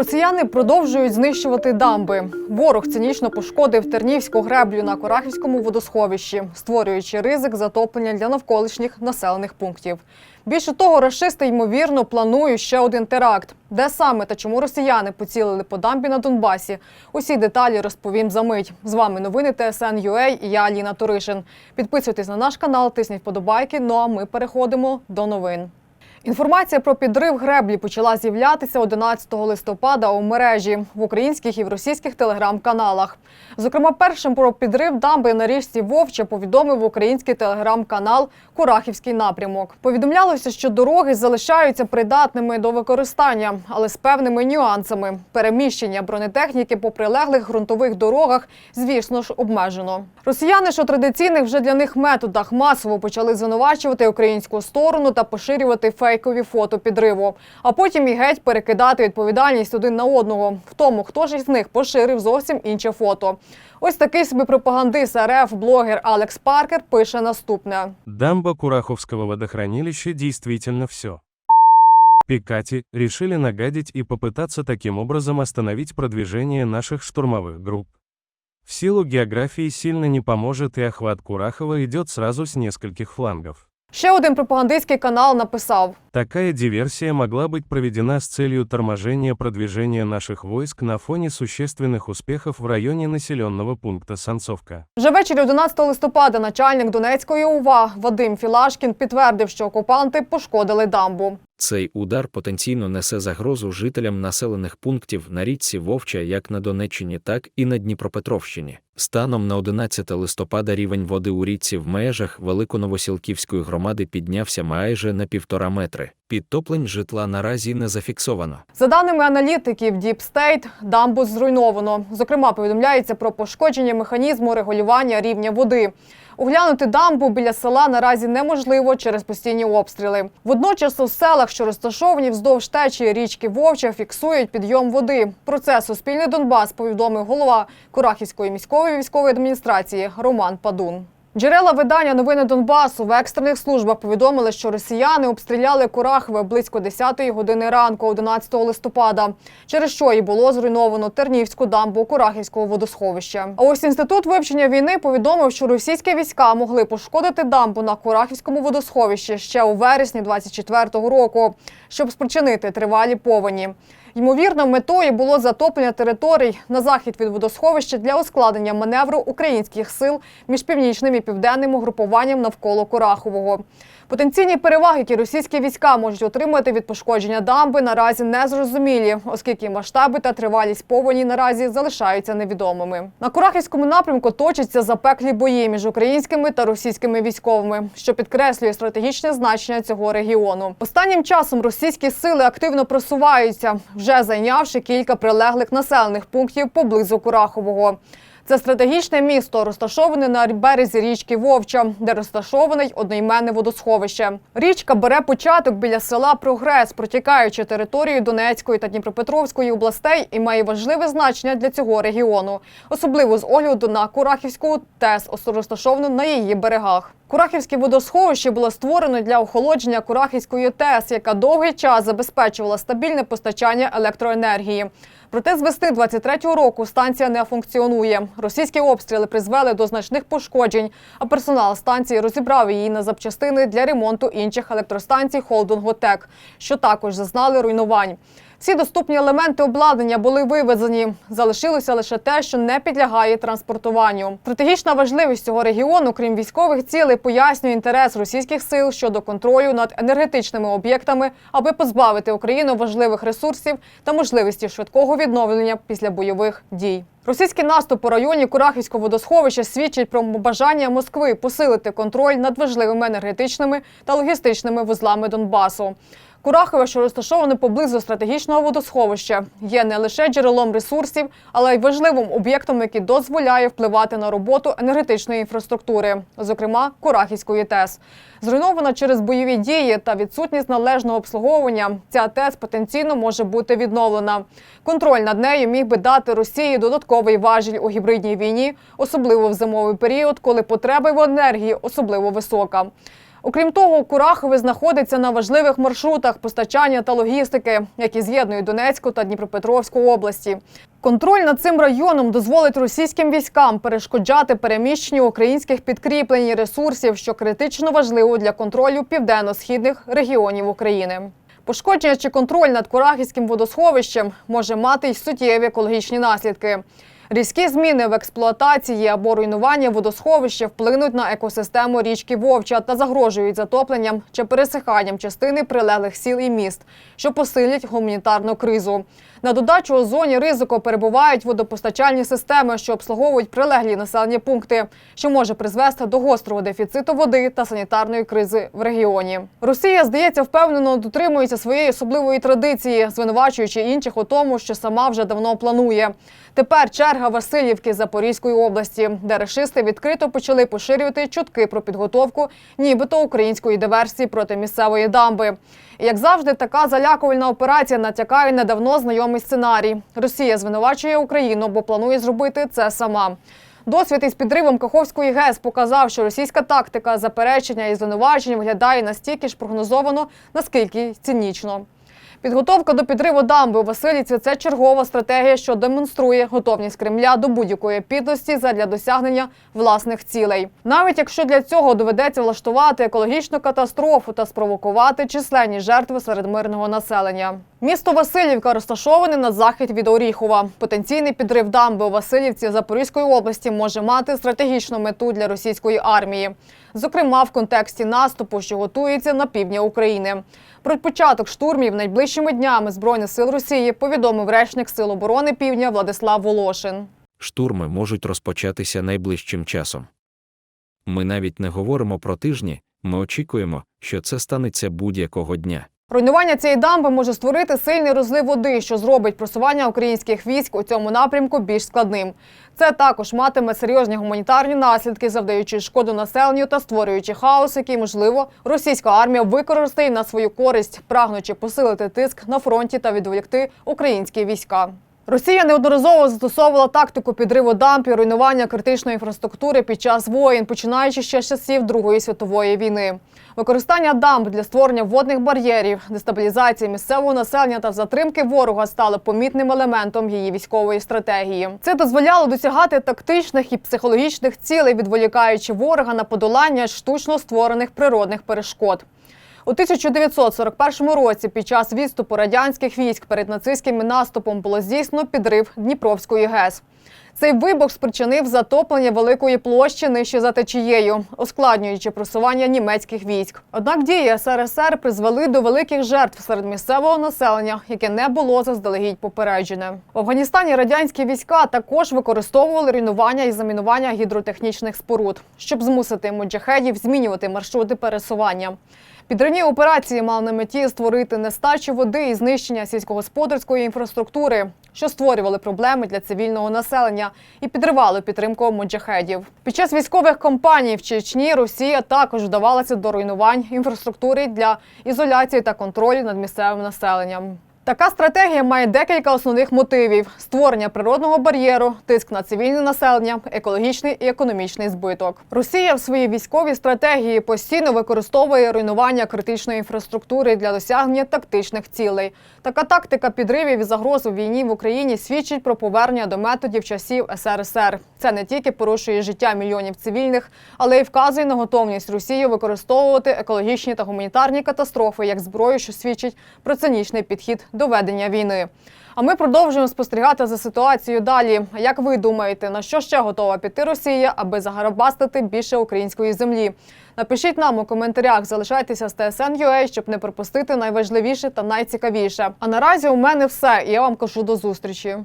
Росіяни продовжують знищувати дамби. Ворог цинічно пошкодив Тернівську греблю на Корахівському водосховищі, створюючи ризик затоплення для навколишніх населених пунктів. Більше того, рашисти ймовірно планують ще один теракт. Де саме та чому росіяни поцілили по дамбі на Донбасі? Усі деталі розповім за мить. З вами новини ТСН.UA і я Аліна Туришин. Підписуйтесь на наш канал, тисніть вподобайки. Ну а ми переходимо до новин. Інформація про підрив греблі почала з'являтися 11 листопада у мережі в українських і в російських телеграм-каналах. Зокрема, першим про підрив дамби на річці Вовча повідомив український телеграм-канал Курахівський напрямок. Повідомлялося, що дороги залишаються придатними до використання, але з певними нюансами. Переміщення бронетехніки по прилеглих ґрунтових дорогах, звісно ж, обмежено. Росіяни, що традиційних вже для них методах масово почали звинувачувати українську сторону та поширювати фейкові фото підриву, а потім і геть перекидати відповідальність один на одного в тому, хто ж із них поширив зовсім інше фото. Ось такий собі пропагандист РФ блогер Алекс Паркер пише наступне. Дамба Кураховского водохранилища действительно все. Пикати решили нагадить и попытаться таким образом остановить продвижение наших штурмовых групп. В силу географии сильно не поможет и охват Курахова идет сразу с нескольких флангов. Ще один пропагандистський канал написав: Такая диверсия могла быть проведена с целью торможения продвижения наших войск на фоне существенных успехов в районе населенного пункта Санцовка. Вже ввечері 11 листопада начальник Донецької УВА Вадим Філашкін підтвердив, що окупанти пошкодили дамбу. Цей удар потенційно несе загрозу жителям населених пунктів на річці Вовча як на Донеччині, так і на Дніпропетровщині. Станом на 11 листопада рівень води у річці в межах Великоновосілківської громади піднявся майже на півтора метри. Підтоплень житла наразі не зафіксовано. За даними аналітиків State, дамбу зруйновано. Зокрема, повідомляється про пошкодження механізму регулювання рівня води. Оглянути дамбу біля села наразі неможливо через постійні обстріли. Водночас у селах, що розташовані вздовж течії річки Вовча, фіксують підйом води. Про це Суспільний Донбас повідомив голова Курахівської міської військової адміністрації Роман Падун. Джерела видання новини Донбасу в екстрених службах повідомили, що росіяни обстріляли Курахове близько 10-ї години ранку, 11 листопада, через що і було зруйновано Тернівську дамбу Курахівського водосховища. А ось інститут вивчення війни повідомив, що російські війська могли пошкодити дамбу на Курахівському водосховищі ще у вересні 24-го року, щоб спричинити тривалі повені. Ймовірно, метою було затоплення територій на захід від водосховища для ускладнення маневру українських сил між північним і південним угрупуванням навколо Курахового. Потенційні переваги, які російські війська можуть отримати від пошкодження дамби, наразі не зрозумілі, оскільки масштаби та тривалість повені наразі залишаються невідомими. На Курахівському напрямку точаться запеклі бої між українськими та російськими військовими, що підкреслює стратегічне значення цього регіону. Останнім часом російські сили активно просуваються, вже зайнявши кілька прилеглих населених пунктів поблизу Курахового. Це стратегічне місто, розташоване на березі річки Вовча, де розташований одноіменне водосховище. Річка бере початок біля села Прогрес, протікаючи територію Донецької та Дніпропетровської областей, і має важливе значення для цього регіону, особливо з огляду на Курахівську ТЕС, розташовану на її берегах. Курахівське водосховище було створено для охолодження Курахівської ТЕС, яка довгий час забезпечувала стабільне постачання електроенергії. Проте з весни 23-го року станція не функціонує. Російські обстріли призвели до значних пошкоджень, а персонал станції розібрав її на запчастини для ремонту інших електростанцій холдингу ТЕК, що також зазнали руйнувань. Всі доступні елементи обладнання були вивезені. Залишилося лише те, що не підлягає транспортуванню. Стратегічна важливість цього регіону, крім військових цілей, пояснює інтерес російських сил щодо контролю над енергетичними об'єктами, аби позбавити Україну важливих ресурсів та можливості швидкого відновлення після бойових дій. Російський наступ у районі Курахівського водосховища свідчить про бажання Москви посилити контроль над важливими енергетичними та логістичними вузлами Донбасу. Курахове, що розташоване поблизу стратегічного водосховища, є не лише джерелом ресурсів, але й важливим об'єктом, який дозволяє впливати на роботу енергетичної інфраструктури, зокрема Курахівської ТЕС. Зруйнована через бойові дії та відсутність належного обслуговування, ця ТЕС потенційно може бути відновлена. Контроль над нею міг би дати Росії додатковий важіль у гібридній війні, особливо в зимовий період, коли потреба в енергії особливо висока. Окрім того, Курахове знаходиться на важливих маршрутах постачання та логістики, які з'єднують Донецьку та Дніпропетровську області. Контроль над цим районом дозволить російським військам перешкоджати переміщенню українських підкріплень і ресурсів, що критично важливо для контролю південно-східних регіонів України. Пошкодження чи контроль над Курахівським водосховищем може мати й суттєві екологічні наслідки. Різкі зміни в експлуатації або руйнування водосховища вплинуть на екосистему річки Вовча та загрожують затопленням чи пересиханням частини прилеглих сіл і міст, що посилять гуманітарну кризу. На додачу у зоні ризику перебувають водопостачальні системи, що обслуговують прилеглі населені пункти, що може призвести до гострого дефіциту води та санітарної кризи в регіоні. Росія, здається, впевнено дотримується своєї особливої традиції, звинувачуючи інших у тому, що сама вже давно планує. Тепер черга Васильівки Запорізької області, де рашисти відкрито почали поширювати чутки про підготовку, нібито української диверсії проти місцевої дамби. Як завжди, така залякувальна операція натякає на давно знайомий сценарій. Росія звинувачує Україну, бо планує зробити це сама. Досвід із підривом Каховської ГЕС показав, що російська тактика заперечення і звинувачень виглядає настільки ж прогнозовано, наскільки цинічно. Підготовка до підриву дамби у Василівці – це чергова стратегія, що демонструє готовність Кремля до будь-якої підлості задля досягнення власних цілей. Навіть якщо для цього доведеться влаштувати екологічну катастрофу та спровокувати численні жертви серед мирного населення. Місто Васильівка розташоване на захід від Оріхова. Потенційний підрив дамби у Васильівці Запорізької області може мати стратегічну мету для російської армії, зокрема в контексті наступу, що готується на півдні України. Про початок штурмів найближчими днями Збройних сил Росії повідомив речник Сил оборони Півдня Владислав Волошин. Штурми можуть розпочатися найближчим часом. Ми навіть не говоримо про тижні, ми очікуємо, що це станеться будь-якого дня. Руйнування цієї дамби може створити сильний розлив води, що зробить просування українських військ у цьому напрямку більш складним. Це також матиме серйозні гуманітарні наслідки, завдаючи шкоду населенню та створюючи хаос, який, можливо, російська армія використає на свою користь, прагнучи посилити тиск на фронті та відволікти українські війська. Росія неодноразово застосовувала тактику підриву дамб і руйнування критичної інфраструктури під час воєн, починаючи ще з часів Другої світової війни. Використання дамб для створення водних бар'єрів, дестабілізації місцевого населення та затримки ворога стали помітним елементом її військової стратегії. Це дозволяло досягати тактичних і психологічних цілей, відволікаючи ворога на подолання штучно створених природних перешкод. У 1941 році під час відступу радянських військ перед нацистським наступом було здійснено підрив Дніпровської ГЕС. Цей вибух спричинив затоплення великої площі нижче за течією, ускладнюючи просування німецьких військ. Однак дії СРСР призвели до великих жертв серед місцевого населення, яке не було заздалегідь попереджене. В Афганістані радянські війська також використовували руйнування і замінування гідротехнічних споруд, щоб змусити муджахедів змінювати маршрути пересування. Підривні операції мали на меті створити нестачу води і знищення сільськогосподарської інфраструктури, що створювали проблеми для цивільного населення і підривали підтримку моджахедів. Під час військових кампаній в Чечні Росія також вдавалася до руйнувань інфраструктури для ізоляції та контролю над місцевим населенням. Така стратегія має декілька основних мотивів: створення природного бар'єру, тиск на цивільне населення, екологічний і економічний збиток. Росія в своїй військовій стратегії постійно використовує руйнування критичної інфраструктури для досягнення тактичних цілей. Така тактика підривів і загроз у війні в Україні свідчить про повернення до методів часів СРСР. Це не тільки порушує життя мільйонів цивільних, але й вказує на готовність Росії використовувати екологічні та гуманітарні катастрофи як зброю, що свідчить про цинічний підхід ведення війни. А ми продовжуємо спостерігати за ситуацією далі. Як ви думаєте, на що ще готова піти Росія, аби загарабастити більше української землі? Напишіть нам у коментарях, залишайтеся з TSN.ua, щоб не пропустити найважливіше та найцікавіше. А наразі у мене все. Я вам кажу до зустрічі.